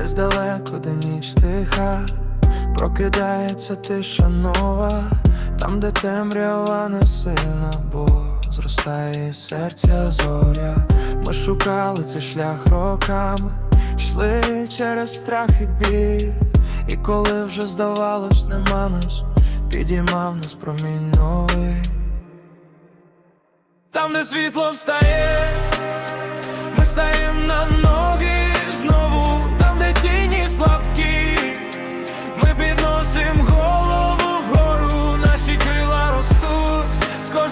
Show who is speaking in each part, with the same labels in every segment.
Speaker 1: Десь далеко, де ніч тиха, прокидається тиша нова, там, де темрява не сильна, бо зростає серця зоря. Ми шукали цей шлях роками, йшли через страх і біль, і коли вже здавалось, нема нас, підіймав нас промінь новий. Там, де світло встає,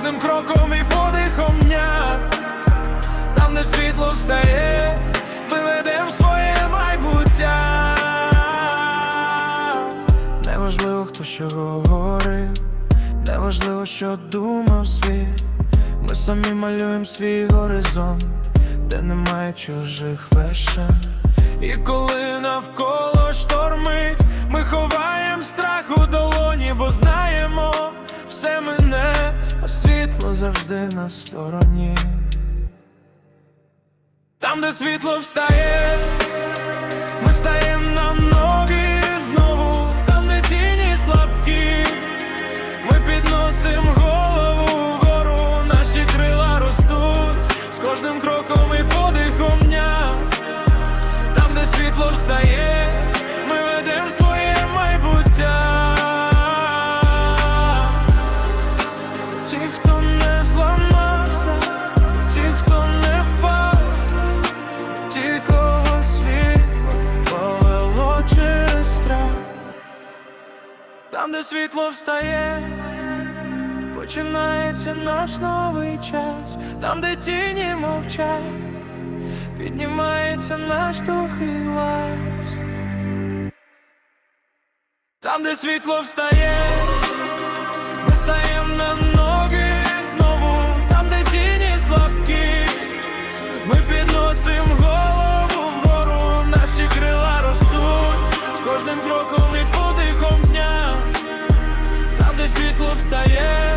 Speaker 1: кожним кроком і подихом дня. Там, де світло встає, ми ведем своє майбуття. Неважливо, хто що говорив, неважливо, що думав світ. Ми самі малюємо свій горизонт, де немає чужих вершин. І коли навколо штормить, світло завжди на стороні. Там, де світло встає, ми стаєм на ноги знову, там, де тіні слабкі, ми підносим голову вгору, наші крила ростуть з кожним кроком і подихом дня. Там, де світло встає, Там, де світло встає, починається наш новий час, там, де тіні мовчать, піднімається наш тухий глас. Там, де світло встає, світло встає.